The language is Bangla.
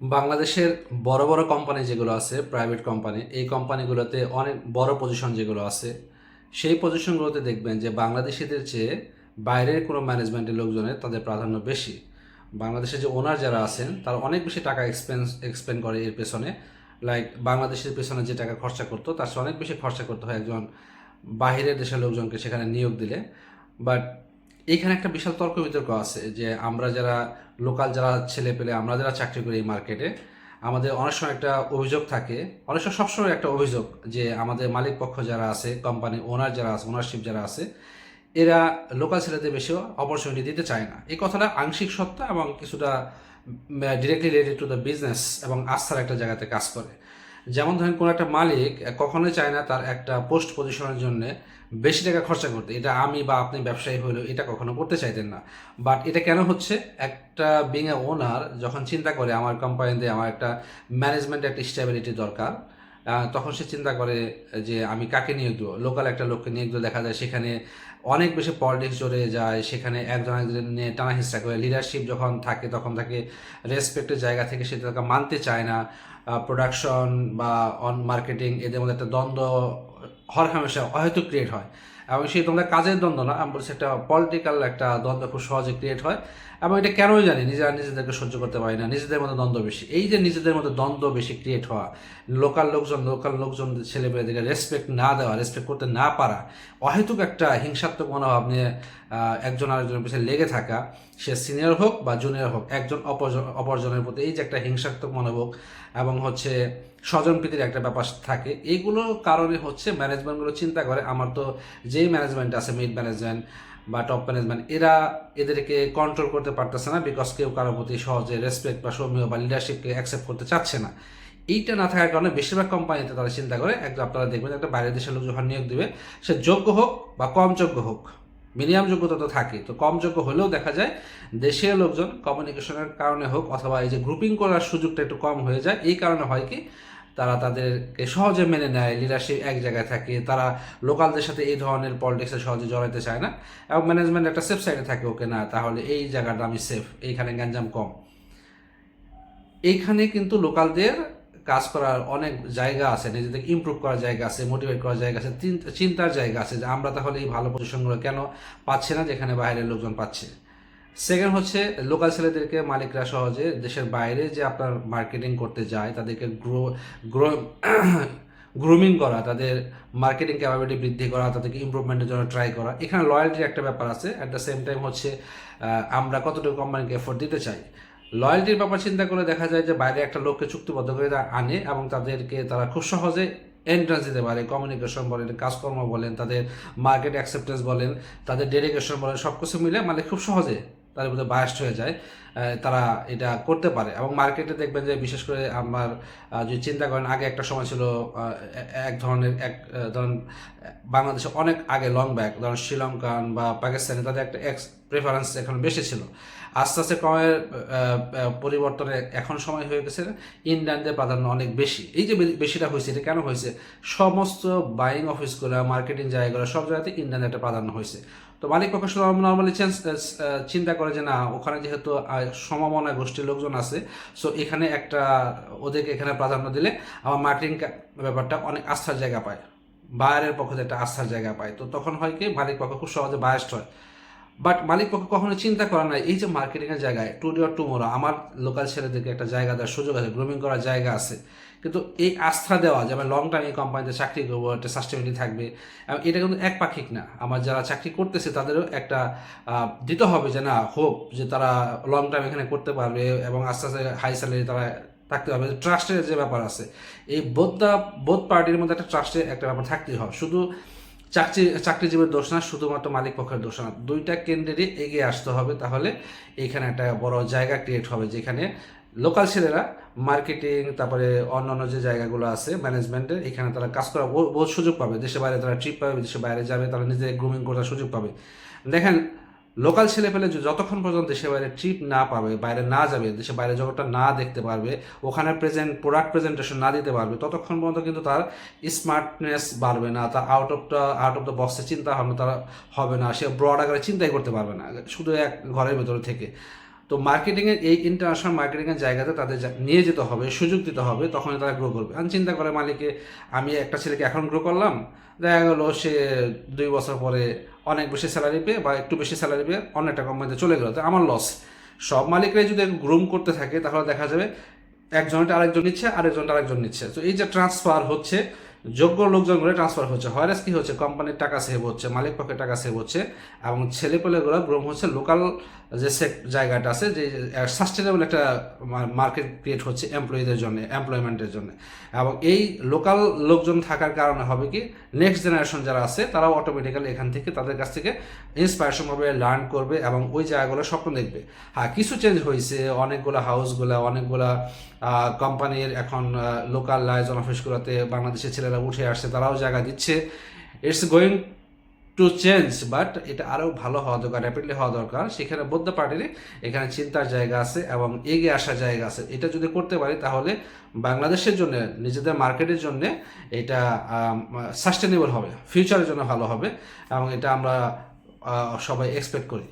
বাংলাদেশের বড় বড় কোম্পানি যেগুলো আছে প্রাইভেট কোম্পানি এই কোম্পানিগুলোতে অনেক বড় পজিশন যেগুলো আছে, সেই পজিশনগুলোতে দেখবেন যে বাংলাদেশিদের চেয়ে বাইরের কোনো ম্যানেজমেন্টের লোকজনের তাদের প্রাধান্য বেশি। বাংলাদেশের যে ওনার যারা আছেন, তারা অনেক বেশি টাকা এক্সপেন্স এক্সপেন্ড করে এর পেছনে। লাইক বাংলাদেশের পেছনে যে টাকা খরচা করতো, তার চেয়ে অনেক বেশি খরচা করতে হয় একজন বাহিরের দেশের লোকজনকে সেখানে নিয়োগ দিলে। বাট এইখানে একটা বিশাল তর্ক বিতর্ক আছে যে আমরা যারা লোকাল যারা ছেলে পেলে, আমরা যারা চাকরি করি এই মার্কেটে আমাদের অনেক সময় একটা অভিযোগ থাকে। অনেক সময় সবসময় একটা অভিযোগ যে আমাদের মালিক পক্ষ যারা আছে কোম্পানি ওনার যারা আছে ওনারশিপ যারা আছে, এরা লোকাল ছেলেদের বেশি অপরচুনিটি দিতে চায় না। এই কথাটা আংশিক সত্য এবং কিছুটা directly related to the business এবং আস্থার একটা জায়গাতে কাজ করে। যেমন ধরেন কোনো একটা মালিক কখনোই চায় না তার একটা পোস্ট পজিশনের জন্য বেশি টাকা খরচা করতে, এটা আমি বা আপনি ব্যবসায়ী হলেও এটা কখনো করতে চাইতেন না। বাট এটা কেন হচ্ছে? একটা বিং এ ওনার যখন চিন্তা করে আমার কোম্পানিতে আমার একটা ম্যানেজমেন্ট একটা স্টেবিলিটি দরকার তখন সে চিন্তা করে যে আমি কাকে নিয়োগ দেবো? লোকাল একটা লোককে নিয়োগ দিলে দেখা যায় সেখানে অনেক বেশি পলিটিক্স জড়ে যায়, সেখানে একজন একজন নিয়ে টানা হিস্ট্রা করে লিডারশিপ যখন থাকে তখন তাকে রেসপেক্টের জায়গা থেকে সেটা তাকে মানতে চায় না। প্রোডাকশন বা অন মার্কেটিং এদের মধ্যে একটা দ্বন্দ্ব হর অহেতুক ক্রিয়েট হয়। এবং সেই তোমাদের কাজের দ্বন্দ্ব না, আমি বলছি একটা পলিটিক্যাল একটা দ্বন্দ্ব খুব সহজে ক্রিয়েট হয় এবং এটা কেনই জানি নিজেরা নিজেদেরকে সহ্য করতে পারি না, নিজেদের মধ্যে দ্বন্দ্ব বেশি। এই যে নিজেদের মধ্যে দ্বন্দ্ব বেশি ক্রিয়েট হওয়া লোকাল লোকজন লোকাল লোকজন ছেলে মেয়েদেরকে রেসপেক্ট না দেওয়া রেসপেক্ট করতে না পারা, অহেতুক একটা হিংসাত্মক মনোভাব নিয়ে একজন আরেকজনের পিছনে লেগে থাকা, সে সিনিয়র হোক বা জুনিয়র হোক, একজন অপরজন, অপরজনের প্রতি এই যে একটা হিংসাত্মক মনোভাব এবং হচ্ছে স্বজন প্রীতির একটা ব্যাপার থাকে এইগুলো কারণে হচ্ছে ম্যানেজমেন্টগুলো চিন্তা করে, আমার তো যেই ম্যানেজমেন্ট আছে মিড ম্যানেজমেন্ট বা টপ ম্যানেজমেন্ট এরা এদেরকে কন্ট্রোল করতে পারতেছে না বিকজ কেউ কারোর প্রতি সহজে রেসপেক্ট বা সৌম্য বা লিডারশিপকে অ্যাকসেপ্ট করতে চাচ্ছে না। এইটা না থাকার কারণে বেশিরভাগ কোম্পানিতে তারা চিন্তা করে, একদম আপনারা দেখবেন একটা বাইরের দেশের লোক যখন নিয়োগ দিবে, সে যোগ্য হোক বা কম যোগ্য হোক মিনিমাম যোগ্যতা তো থাকে, তো কম যোগ্য হলেও দেখা যায় দেশের লোকজন কমিউনিকেশনের কারণে হোক অথবা এই যে গ্রুপিং করার সুযোগটা একটু কম হয়ে যায়, এই কারণে হয় কি তারা তাদেরকে সহজে মেনে নেয় লিডারশিপ এক জায়গায় থাকে, তারা লোকালদের সাথে এই ধরনের পলিটিক্সে সহজে জড়াইতে চায় না। এবং ম্যানেজমেন্ট একটা সেফ সাইডে থাকে ওকে না, তাহলে এই জায়গাটা আমি সেফ এইখানে গ্যাঞ্জাম কম। এইখানে কিন্তু লোকালদের কাজ করার অনেক জায়গা আছে নিজেদেরকে ইমপ্রুভ করার জায়গা আছে মোটিভেট করার জায়গা আছে চিন্তার জায়গা আছে যে আমরা তাহলে এই ভালো পজিশনগুলো কেন পাচ্ছি না, যেখানে বাইরের লোকজন পাচ্ছে। সেকেন্ড হচ্ছে লোকাল ছেলেদেরকে মালিকরা সহজে দেশের বাইরে যে আপনার মার্কেটিং করতে যায়, তাদেরকে গ্রো গ্রো গ্রুমিং করা, তাদের মার্কেটিং ক্যাপাবিলিটি বৃদ্ধি করা, তাদেরকে ইমপ্রুভমেন্টের জন্য ট্রাই করা। এখানে লয়্যালটির একটা ব্যাপার আছে। অ্যাট দ্য সেম টাইম হচ্ছে আমরা কতটুকু কোম্পানিকে এফোর্ট দিতে চাই। লয়্যালটির ব্যাপার চিন্তা করে দেখা যায় যে বাইরে একটা লোককে চুক্তিবদ্ধ করে আনে এবং তাদেরকে তারা খুব সহজে এন্ট্রান্স দিতে পারে। কমিউনিকেশন বলেন, কাজকর্ম বলেন, তাদের মার্কেট অ্যাকসেপ্টেন্স বলেন, তাদের ডেডিকেশন বলেন সব কিছু মিলে মানে খুব সহজে তাদের মধ্যে বায়াস্ট হয়ে যায় তারা এটা করতে পারে। এবং মার্কেটে দেখবেন যে বিশেষ করে আমার যদি চিন্তা করেন, আগে একটা সময় ছিল এক ধরনের, এক ধরেন, বাংলাদেশে অনেক আগে লং ব্যাক ধরেন শ্রীলঙ্কান বা পাকিস্তানি, তাদের একটা এক্স প্রেফারেন্স এখন বেশি ছিল। আস্তে আস্তে ক্রমের পরিবর্তনে এখন সময় হয়ে গেছে। ইন্ডিয়ানদের প্রাধান্য অনেক বেশি। এই যে বেশিটা হয়েছে, এটা কেন হয়েছে? সমস্ত বাইং অফিসগুলো মার্কেটিং জায়গাগুলো, সব জায়গাতে ইন্ডিয়ানের একটা প্রাধান্য হয়েছে। তো মালিক পক্ষ নর্মালি চিন্তা করে যে না, ওখানে যেহেতু সমমনা গোষ্ঠীর লোকজন আছে সো এখানে একটা, ওদেরকে এখানে প্রাধান্য দিলে আমার মার্কেটিং ব্যাপারটা অনেক আস্থার জায়গা পায়। বায়ারের পক্ষে একটা আস্থার জায়গা পায়। তো তখন হয় কি, মালিক পক্ষ খুব সহজে বায়াস্ট হয়। বাট মালিক পক্ষ কখনো চিন্তা করে না এই যে মার্কেটিংয়ের জায়গায় টু ডি টুমোরো আমার লোকাল ছেলেদেরকে একটা জায়গা দেওয়ার সুযোগ আছে গ্রুমিং করার জায়গা আছে। কিন্তু এই আস্থা দেওয়া যে আমি লং টার্ম এই কোম্পানিতে চাকরি করব, একটা সাস্টেবিলিটি থাকবে এটা কিন্তু একপাক্ষিক না। আমার যারা চাকরি করতেছে, তাদেরও একটা দিতে হবে যে না হোপ যে তারা লং টাইম এখানে করতে পারবে এবং আস্তে আস্তে হাই স্যালারি তারা থাকতে হবে ট্রাস্টের যে ব্যাপার আছে, এই বোধটা, বোধ পার্টির মধ্যে একটা ট্রাস্টের একটা ব্যাপার থাকতেই হবে। শুধু চাকরি, চাকরিজীবীর দোষ না, শুধুমাত্র মালিক পক্ষের দোষ না। দুইটা কেন্দ্রেরই এগিয়ে আসতে হবে তাহলে এখানে একটা বড় জায়গা ক্রিয়েট হবে যেখানে লোকাল ছেলেরা মার্কেটিং তারপরে অন্য অন্য যে জায়গাগুলো আছে ম্যানেজমেন্টের এখানে তারা কাজ করার সুযোগ পাবে। দেশে বাইরে তারা ট্রিপ পাবে দেশে বাইরে যাবে, তারা নিজেদের গ্রুমিং করার সুযোগ পাবে। দেখেন লোকাল ছেলে পেলে যতক্ষণ পর্যন্ত দেশের বাইরে ট্রিপ না পাবে, বাইরে না যাবে দেশে বাইরে জগৎটা না দেখতে পারবে, ওখানে প্রেজেন্ট প্রোডাক্ট প্রেজেন্টেশন না দিতে পারবে, ততক্ষণ পর্যন্ত কিন্তু তার স্মার্টনেস বাড়বে না, তার out of the out of the বক্সে চিন্তা ভাবনা তার হবে না, সে ব্রড আকারে চিন্তাই করতে পারবে না, শুধু এক ঘরের ভেতরে থেকে। তো মার্কেটিংয়ের এই ইন্টারন্যাশনাল মার্কেটিংয়ের জায়গাতে তাদের নিয়ে যেতে হবে, সুযোগ দিতে হবে, তখনই তারা গ্রো করবে। আমি চিন্তা করে মালিকে, আমি একটা ছেলেকে এখন গ্রো করলাম, দেখা গেলো সে দুই বছর পরে অনেক বেশি স্যালারি পেয়ে বা একটু বেশি স্যালারি পেয়ে অন্য একটা কোম্পানিতে চলে গেলো। তো আমার লস সব মালিকরাই যদি গ্রুম করতে থাকে, তাহলে দেখা যাবে একজনটা আরেকজন নিচ্ছে, আরেকজনটা আরেকজন নিচ্ছে। তো এই যে ট্রান্সফার হচ্ছে যোগ্য লোকজনগুলো ট্রান্সফার হচ্ছে। হয়রাস কি হচ্ছে? কোম্পানির টাকা সেভ হচ্ছে, মালিক পক্ষের টাকা সেভ হচ্ছে এবং ছেলেপেলেগুলো গ্রোম হচ্ছে। লোকাল যে জায়গাটা আছে, যে সাস্টেনেবল একটা মার্কেট ক্রিয়েট হচ্ছে এমপ্লয়ীদের জন্য এমপ্লয়মেন্টের জন্য। এবং এই লোকাল লোকজন থাকার কারণে হবে কি নেক্সট জেনারেশন যারা আছে, তারাও অটোমেটিক্যালি এখান থেকে তাদের কাছ থেকে ইন্সপায়ারেশন হবে লার্ন করবে এবং ওই জায়গাগুলো স্বপ্ন দেখবে। হ্যাঁ কিছু চেঞ্জ হয়েছে। অনেকগুলো হাউসগুলো অনেকগুলো কোম্পানির এখন লোকাল লাইজন অফিসগুলোতে বাংলাদেশের ছেলেরা উঠে আসছে, তারাও জায়গা দিচ্ছে। It's going to change but এটা আরও ভালো হওয়া দরকার র্যাপিডলি হওয়া দরকার। সেখানে বৌদ্ধ পার্টির এখানে চিন্তার জায়গা আছে এবং এগিয়ে আসার জায়গা আছে। এটা যদি করতে পারি, তাহলে বাংলাদেশের জন্য, নিজেদের মার্কেটের জন্য এটা সাস্টেনেবল হবে। ফিউচারের জন্য ভালো হবে এবং এটা আমরা সবাই এক্সপেক্ট করি।